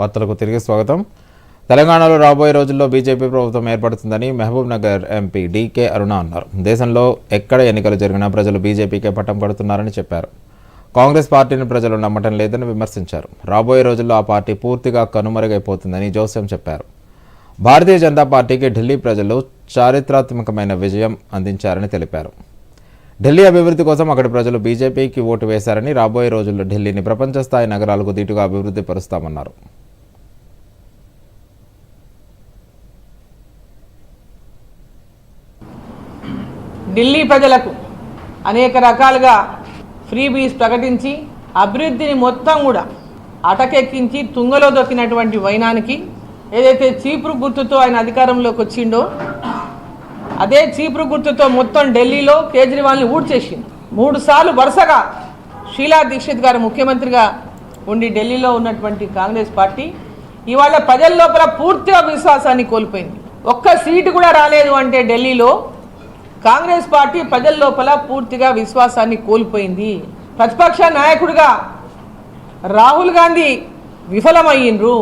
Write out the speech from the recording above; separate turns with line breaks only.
వార్తలకు తిరిగి స్వాగతం. తెలంగాణలో రాబోయే రోజుల్లో బీజేపీ ప్రభుత్వం ఏర్పడుతుందని మహబూబ్ నగర్ ఎంపీ డీకే అరుణ అన్నారు. దేశంలో ఎక్కడ ఎన్నికలు జరిగినా ప్రజలు బీజేపీకే పట్టం కడుతున్నారని చెప్పారు. కాంగ్రెస్ పార్టీని ప్రజలు నమ్మటం లేదని విమర్శించారు. రాబోయే రోజుల్లో ఆ పార్టీ పూర్తిగా కనుమరుగైపోతుందని జోస్యం చెప్పారు. భారతీయ జనతా పార్టీకి ఢిల్లీ ప్రజలు చారిత్రాత్మకమైన విజయం అందించారని తెలిపారు. ఢిల్లీ అభివృద్ధి కోసం అక్కడి ప్రజలు బీజేపీకి ఓటు వేశారని రాబోయే రోజుల్లో ఢిల్లీని ప్రపంచ స్థాయి నగరాలకు దీటుగా అభివృద్ధి పరుస్తామన్నారు.
ఢిల్లీ ప్రజలకు అనేక రకాలుగా ఫ్రీ బీస్ ప్రకటించి అభివృద్ధిని మొత్తం కూడా అటకెక్కించి తుంగలో దొక్కినటువంటి వైనానికి ఏదైతే చీపురు గుర్తుతో ఆయన అధికారంలోకి వచ్చిండో అదే చీపురు గుర్తుతో మొత్తం ఢిల్లీలో కేజ్రీవాల్ని ఊడ్చేసింది మూడు సార్లు వరుసగా షీలా దీక్షిత్ గారు ముఖ్యమంత్రిగా ఉండి ఢిల్లీలో ఉన్నటువంటి కాంగ్రెస్ పార్టీ ఇవాళ ప్రజల లోపల పూర్తిగా విశ్వాసాన్ని కోల్పోయింది. ఒక్క సీటు కూడా రాలేదు అంటే ఢిల్లీలో కాంగ్రెస్ పార్టీ ప్రజల లోపల పూర్తిగా విశ్వాసాన్ని కోల్పోయింది. ప్రతిపక్ష నాయకుడిగా రాహుల్ గాంధీ విఫలమయ్యిండ్రు.